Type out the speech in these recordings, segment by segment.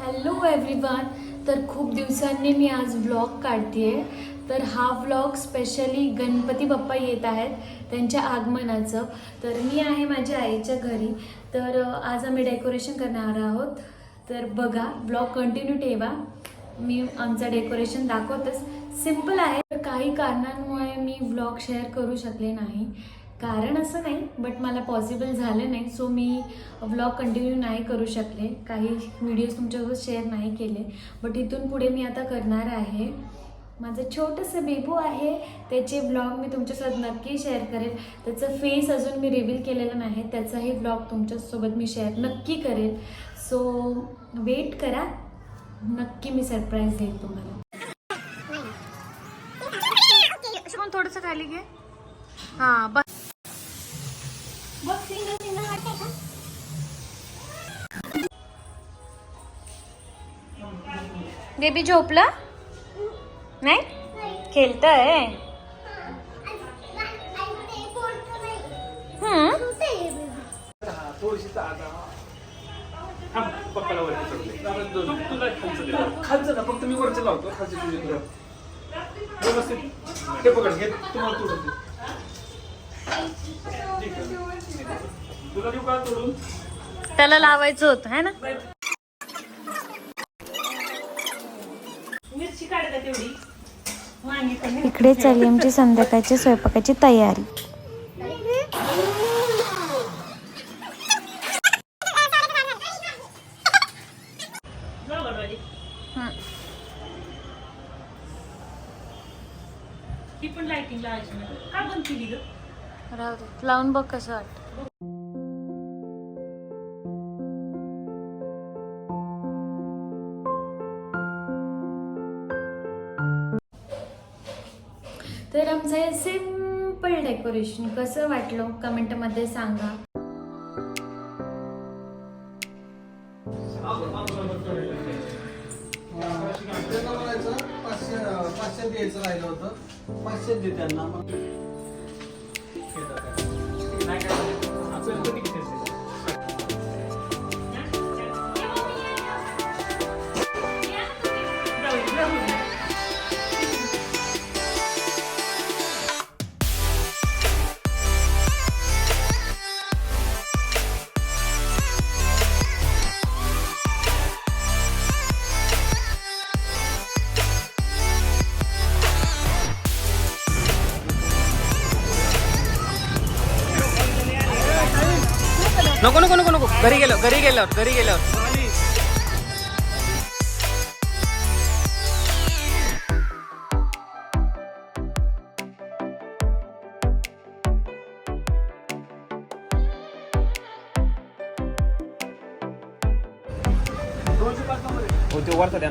Hello everyone तर खूप दिवसांनी मी आज व्लॉग काढते तर हा व्लॉग स्पेशली गणपती बाप्पा येत आहेत त्यांच्या आगमनाचं. तर मी आहे माझ्या आईच्या घरी. तर आज आम्ही डेकोरेशन करणार आहोत. तर बघा ब्लॉग कंटिन्यू ठेवा. मी आमचं डेकोरेशन दाखवतच. सिंपल आहे. तर काही कारणांमुळे मी व्लॉग शेअर करू शकले नाही. कारण असं नाही बट मला पॉसिबल झालं नाही. सो मी व्लॉग कंटिन्यू नाही करू शकले. काही व्हिडिओज तुमच्यासोबत शेअर नाही केले. बट इथून पुढे मी आता करणार आहे. माझं छोटंसं बेबू आहे. त्याचे ब्लॉग मी तुमच्यासोबत नक्की शेअर करेल. त्याचं फेस अजून मी रिव्हील केलेलं नाही. त्याचाही ब्लॉग तुमच्यासोबत मी शेअर नक्की करेल. सो वेट करा. नक्की मी सरप्राईज देईल तुम्हाला. थोडंसं खाली घे. हां बस. बेबी झोपला? नाही? खेळतय. हम्म. खालचं ना फक्त मी वरचं लावतो. खालचं तुझे व्यवस्थित. हे पकड घे तुम्हाला तोडून दे ठीक आहे. तुला देऊ का तोडून त्याला लावायचं होतं है ना? इकडे चालली आमची संध्याकाळची स्वयंपाकाची तयारी. ती पण लाइटिंग लावायची का बंद केली ग? राहू दे. लावून बघ कसं वाटत. तर आमचं हे सिंपल डेकोरेशन कसं वाटलं? कमेंटमध्ये सांगा. पाचशे द्यायचं राहिलं होतं. पाचशे दे त्यांना. मग नाही काय नको नको नको नको. घरी गेलो घरी गेल्यावर घरी गेल्यावर. हो ते वरचा द्या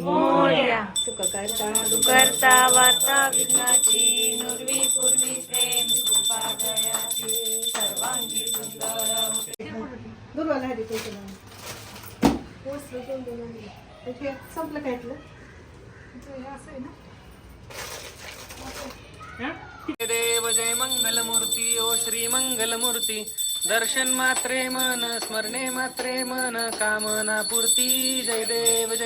मोर्या. सुख करता करता वार्ता विघ्नाची नुरवी पूर्वी प्रेम कृपा दयाची सर्वांगी सुंदर दुर्वाला हरी पैसे संपलं काय इथलं? देव जय मंगलमूर्ती ओ श्री मंगलमूर्ती. दर्शन मात्रे मन स्मरणे मात्रे मन कामना पूर्ती. जय देव जय